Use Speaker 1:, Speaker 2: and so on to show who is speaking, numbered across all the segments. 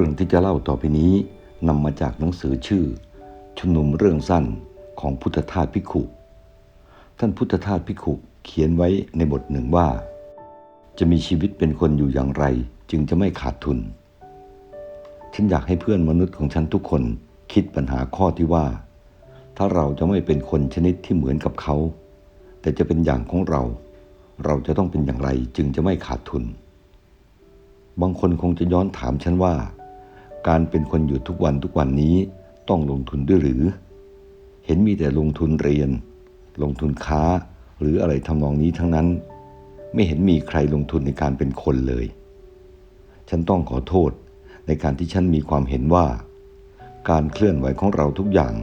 Speaker 1: ื่องที่จะเล่าต่อไปนี้นำมาจากหนังสือชื่อ ชุมนุมเรื่องสั้นของพุทธทาสพิขุท่านพุทธทาสพิขุเขียนไว้ในบทหนึ่งว่า จะมีชีวิตเป็นคนอยู่อย่างไร จึงจะไม่ขาดทุน ฉันอยากให้เพื่อนมนุษย์ของฉันทุกคนคิดปัญหาข้อที่ว่า ถ้าเราจะไม่เป็นคนชนิดที่เหมือนกับเขา แต่จะเป็นอย่างของเรา เราจะต้องเป็นอย่างไรจึงจะไม่ขาดทุน บางคนคงจะย้อนถามฉันว่า การเป็นคนอยู่ทุกวันทุกวันนี้ต้องลงทุนด้วยหรือ เห็นมีแต่ลงทุนเรียน ลงทุนค้า หรืออะไรทำนองนี้ทั้งนั้น ไม่เห็นมีใครลงทุนในการเป็นคนเลย ฉันต้องขอโทษในการที่ฉันมีความเห็นว่า การเคลื่อนไหวของเราทุกอย่าง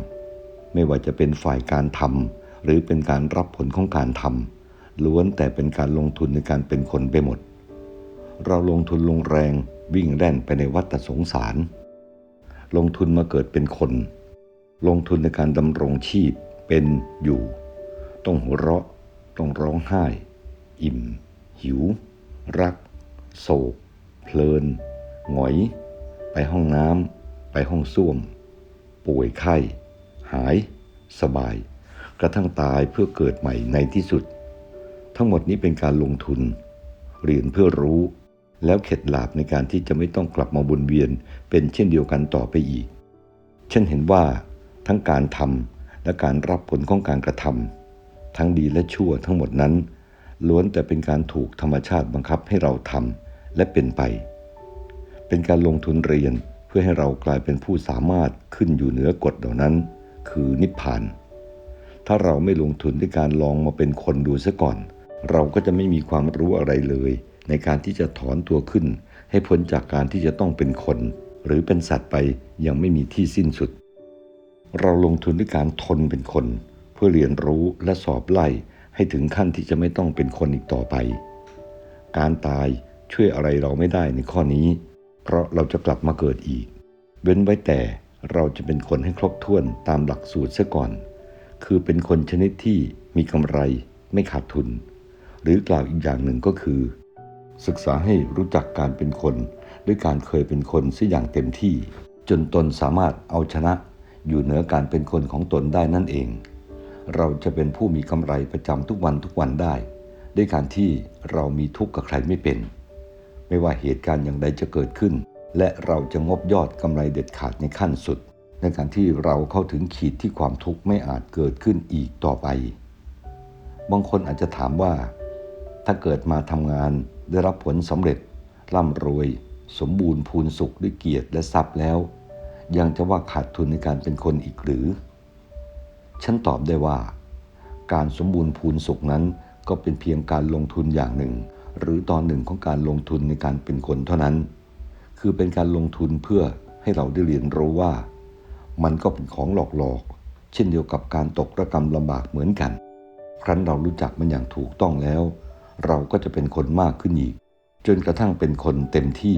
Speaker 1: ไม่ว่าจะเป็นฝ่ายการทำหรือเป็นการรับผลของการทำล้วนแต่เป็นการลงทุนในการเป็นคนไปหมด เราลงทุนลงแรง วิ่งแล่นไปในวัฏสงสาร ลงทุนมาเกิดเป็นคน ลงทุนในการดำรงชีพเป็นอยู่ ต้องหัวเราะ ต้องร้องไห้ อิ่ม หิว รัก โศก เพลิน หงอย ไปห้องน้ำ ไปห้องส้วม ป่วยไข้ หาย สบาย กระทั่งตายเพื่อเกิดใหม่ในที่สุด ทั้งหมดนี้เป็นการลงทุน เรียนเพื่อรู้ แล้วเข็ดหลาบในการที่จะไม่ต้องกลับมาวนเวียนเป็นเช่นเดียวกันต่อไปอีก ฉันเห็นว่าทั้งการทำและการรับผลของการกระทำทั้งดีและชั่วทั้งหมดนั้น ล้วนแต่เป็นการถูกธรรมชาติบังคับให้เราทำและเป็นไป เป็นการลงทุนเรียนเพื่อให้เรากลายเป็นผู้สามารถขึ้นอยู่เหนือกฎเหล่านั้น คือนิพพาน ถ้าเราไม่ลงทุนด้วยการลองมาเป็นคนดูซะก่อน เราก็จะไม่มีความรู้อะไรเลย ในการที่จะถอนตัวขึ้น ให้พ้นจากการที่จะต้องเป็นคน หรือเป็นสัตว์ไปยังไม่มีที่สิ้นสุด เราลงทุนด้วยการทนเป็นคน เพื่อเรียนรู้และสอบไล่ให้ถึงขั้นที่จะไม่ต้องเป็นคนอีกต่อไป การตายช่วยอะไรเราไม่ได้ในข้อนี้ เพราะเราจะกลับมาเกิดอีก เว้นไว้แต่เราจะเป็นคนให้ครบถ้วนตามหลักสูตรซะก่อน คือเป็นคนชนิดที่มีกำไรไม่ขาดทุน หรือกล่าวอีกอย่างหนึ่งก็คือ ศึกษาให้รู้จักการเป็นคน ด้วยการเคยเป็นคนเสียอย่างเต็มที่ จนตนสามารถเอาชนะ อยู่เหนือการเป็นคนของตนได้นั่นเอง เราจะเป็นผู้มีกำไรประจำทุกวันทุกวันได้ ด้วยการที่เรามีทุกข์กับใครไม่เป็น ไม่ว่าเหตุการณ์อย่างใดจะเกิดขึ้น และเราจะงบยอดกำไรเด็ดขาดในขั้นสุด ในการที่เราเข้าถึงขีดที่ความทุกข์ไม่อาจเกิดขึ้นอีกต่อไป บางคนอาจจะถามว่า ถ้าเกิดมาทำงาน ได้รับผลสำเร็จ ร่ำรวย สมบูรณ์พูนสุขด้วยเกียรติและทรัพย์แล้ว ยังจะว่าขาดทุนในการเป็นคนอีกหรือ ฉันตอบได้ว่า การสมบูรณ์พูนสุขนั้นก็เป็นเพียงการลงทุนอย่างหนึ่ง หรือตอนหนึ่งของการลงทุนในการเป็นคนเท่านั้น คือเป็นการลงทุนเพื่อให้เราได้เรียนรู้ว่า มันก็เป็นของหลอกๆ เช่นเดียวกับการตกระกรรมลำบากเหมือนกัน ครั้นเรารู้จักมันอย่างถูกต้องแล้ว เราก็จะเป็นคนมากขึ้นอีก จนกระทั่งเป็นคนเต็มที่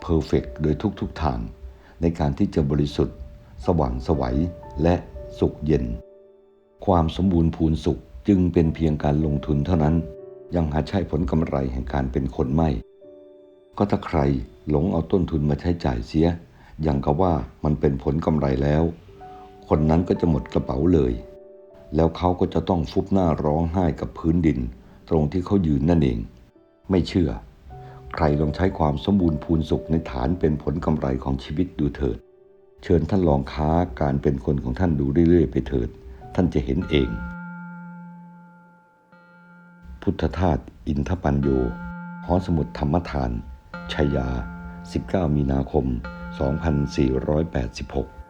Speaker 1: เพอร์เฟกโดยทุกๆทาง ในการที่จะบริสุทธิ์ สว่างสวัยและสุขเย็น ความสมบูรณ์พูนสุขจึงเป็นเพียงการลงทุนเท่านั้น ยังหาใช่ผลกำไรแห่งการเป็นคนไม่ ก็ถ้าใครหลงเอาต้นทุนมาใช้จ่ายเสีย อย่างกับว่ามันเป็นผลกำไรแล้ว คนนั้นก็จะหมดกระเป๋าเลย แล้วเขาก็จะต้องฟุบหน้าร้องไห้กับพื้นดิน ตรงที่เขายืนนั่นเอง ไม่เชื่อ ใครลองใช้ความสมบูรณ์พูนสุขในฐานเป็นผลกำไรของชีวิตดูเถิด เชิญท่านลองค้าการเป็นคนของท่านดูเรื่อยๆไปเถิด ท่านจะเห็นเอง พุทธทาสอินทปัญโยหอสมุดธรรมทานชัยยา 19 มีนาคม 2486